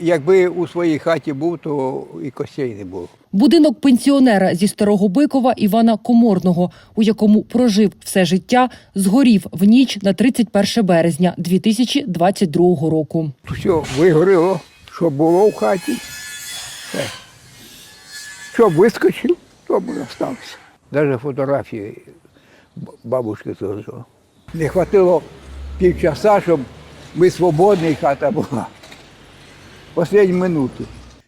Якби у своїй хаті був, то і костей не було. Будинок пенсіонера зі Старого Бикова Івана Коморного, у якому прожив все життя, згорів в ніч на 31 березня 2022 року. Все вигоріло, що було в хаті. Все. Що вискочив, то остався. Навіть фотографії бабушки зложила. Не хватило півчаса, щоб ми свободні, хата була. Останні минути.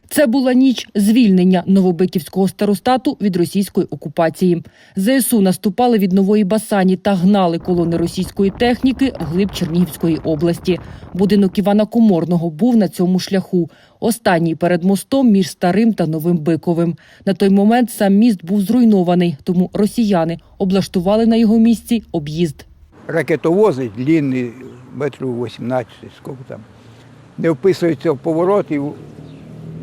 Це була ніч звільнення Новобиківського старостату від російської окупації. ЗСУ наступали від нової Басані та гнали колони російської техніки вглиб Чернігівської області. Будинок Івана Коморного був на цьому шляху. Останній перед мостом між старим та новим Биковим. На той момент сам міст був зруйнований, тому росіяни облаштували на його місці об'їзд. Ракетовози длинні, метрів 18, скільки там. Не вписується в поворот і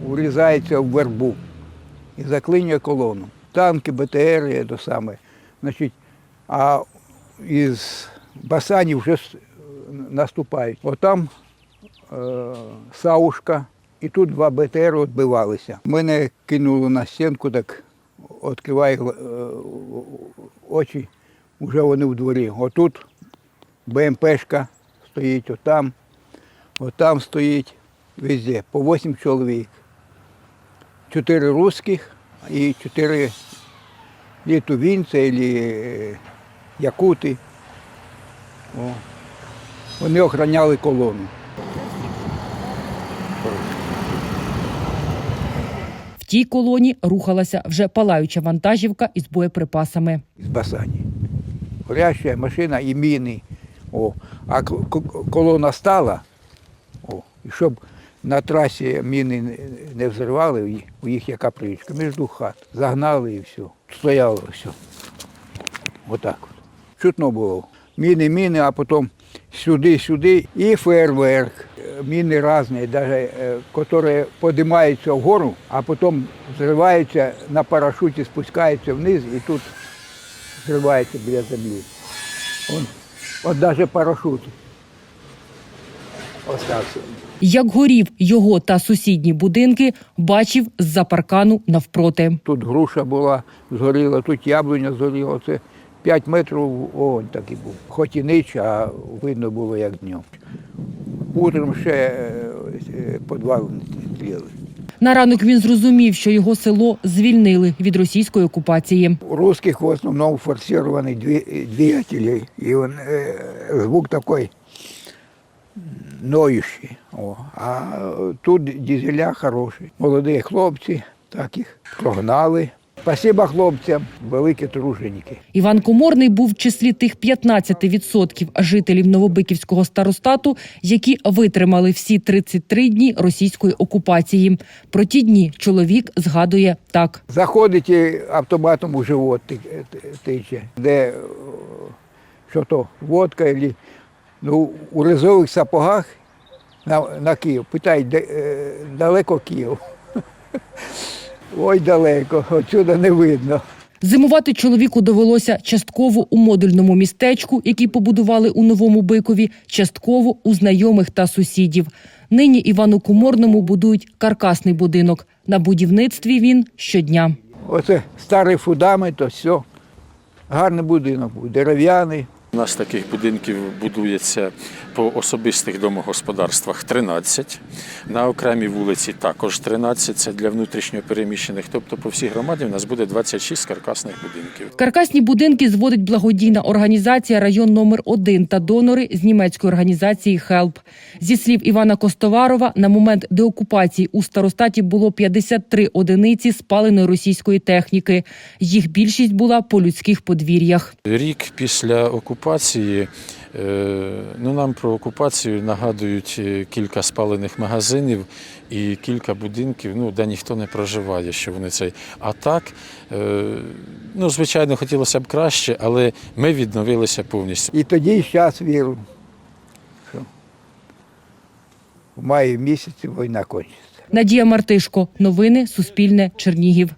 врізається в вербу і заклинює колону. Танки, БТР, то саме. Значить, а із басанів вже наступають. Отам е, Саушка, і тут два БТР відбивалися. Мене кинуло на стінку, так відкриваю е, очі, вже вони в дворі. Отут БМПшка стоїть, отам, отам стоїть, везде, по 8 чоловік. Чотири русських і чотири літувінці або якути. О. Вони охороняли колону. В тій колоні рухалася вже палаюча вантажівка із боєприпасами. з Басані. Горяща машина і міни. О. А колона стала. Щоб на трасі міни не- взривали, у їх- яка привичка, між двох хат. Загнали і все. Стояло все. Отак от. Чутно було. Міни, міни, а потім сюди, сюди і фейерверк. Е, Міни різні, навіть, які піднімаються вгору, а потім взриваються на парашуті, спускаються вниз і тут зривається біля землі. Он, от навіть парашут остався. Як горів його та сусідні будинки, бачив з-за паркану навпроти. Тут груша була, згоріла, тут яблуня згоріла. Це 5 метрів вогонь такий був. Хоч і ніч, а видно було як днем. Утром ще е, е, підвал тліли. На ранок він зрозумів, що його село звільнили від російської окупації. У русских в основном форсированный две- двигатели. И он, э, звук такой ноющий. О. А тут дизеля хороші. Молоді хлопці, так їх прогнали. Спасибо хлопцям, великі труженики. Іван Коморний був в числі тих 15% жителів Новобиківського старостату, які витримали всі 33 дні російської окупації. Про ті дні чоловік згадує так. Заходить автоматом у живот ти- ти- тиче, де що то, водка, або, ну, у резових сапогах на, на Київ. Питають, де, е, далеко Київ. Ой, далеко, отсюди не видно. Зимувати чоловіку довелося частково у модульному містечку, який побудували у Новому Бикові, частково у знайомих та сусідів. Нині Івану Коморному будують каркасний будинок. На будівництві він щодня. Оце старий фундамент, то все. Гарний будинок був, дерев'яний. У нас таких будинків будується по особистих домогосподарствах 13. На окремій вулиці також 13. Це для внутрішньо переміщених. Тобто по всій громаді у нас буде 26 каркасних будинків. Каркасні будинки зводить благодійна організація район номер 1 та донори з німецької організації «Хелп». Зі слів Івана Костоварова, на момент деокупації у старостаті було 53 одиниці спаленої російської техніки. Їх більшість була по людських подвір'ях. Рік після окупації. Е, Ну, нам про окупацію нагадують е, кілька спалених магазинів і кілька будинків, ну, де ніхто не проживає, що вони цей. А так, е, ну, звичайно, хотілося б краще, але ми відновилися повністю. І тоді і зараз вірю, що в маї місяці війна кончиться. Надія Мартишко. Новини Суспільне. Чернігів.